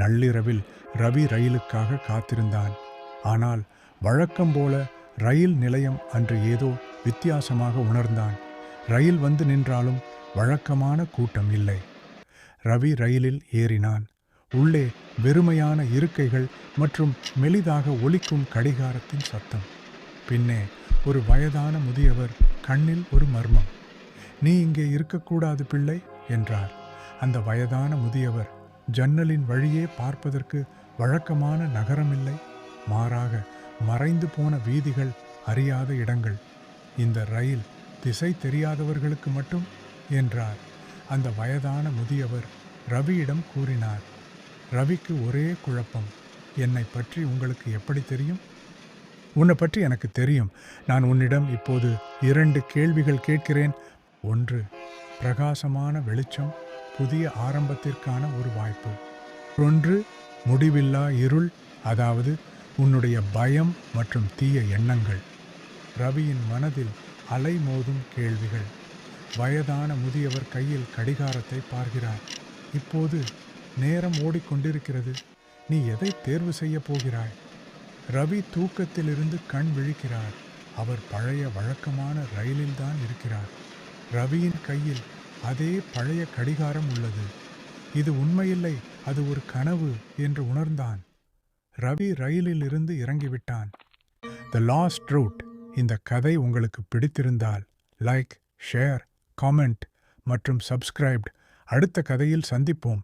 நள்ளிரவில் ரவி ரயிலுக்காக காத்திருந்தான். ஆனால் வழக்கம் போல ரயில் நிலையம் அன்று ஏதோ வித்தியாசமாக உணர்ந்தான். ரயில் வந்து நின்றாலும் வழக்கமான கூட்டம் இல்லை. ரவி ரயிலில் ஏறினான். உள்ளே வெறுமையான இருக்கைகள் மற்றும் மெலிதாக ஒலிக்கும் கடிகாரத்தின் சத்தம். பின்னே ஒரு வயதான முதியவர் கண்ணில் ஒரு மர்மம். நீ இங்கே இருக்கக்கூடாது பிள்ளை என்றார். அந்த வயதான முதியவர் ஜன்னலின் வழியே பார்ப்பதற்கு வழக்கமான நகரமில்லை. மாறாக மறைந்து போன வீதிகள் அறியாத இடங்கள். இந்த ரயில் திசை தெரியாதவர்களுக்கு மட்டும் என்றார். அந்த வயதான முதியவர் ரவியிடம் கூறினார் ரவிக்கு ஒரே குழப்பம். என்னை பற்றி உங்களுக்கு எப்படி தெரியும்? உன்னை பற்றி எனக்கு தெரியும். நான் உன்னிடம் இப்போது இரண்டு கேள்விகள் கேட்கிறேன். ஒன்று பிரகாசமான வெளிச்சம். புதிய ஆரம்பத்திற்கான ஒரு வாய்ப்பு. ஒன்று முடிவில்லா இருள் அதாவது உன்னுடைய பயம் மற்றும் தீய எண்ணங்கள். ரவியின் மனதில் அலைமோதும் கேள்விகள். வயதான முதியவர் கையில் கடிகாரத்தை பார்க்கிறார். இப்போது நேரம் ஓடிக்கொண்டிருக்கிறது. நீ எதை தேர்வு செய்ய போகிறாய்? ரவி தூக்கத்திலிருந்து கண் விழிக்கிறார். அவர் பழைய வழக்கமான ரயிலில்தான் இருக்கிறார். ரவியின் கையில் அதே பழைய கடிகாரம் உள்ளது. இது உண்மையில்லை அது ஒரு கனவு என்று உணர்ந்தான். ரவி ரயிலில் இருந்து இறங்கிவிட்டான். த லாஸ்ட் ரூட் இந்த கதை உங்களுக்கு பிடித்திருந்தால் லைக் ஷேர் காமெண்ட் மற்றும் சப்ஸ்கிரைப்ட் அடுத்த கதையில் சந்திப்போம்.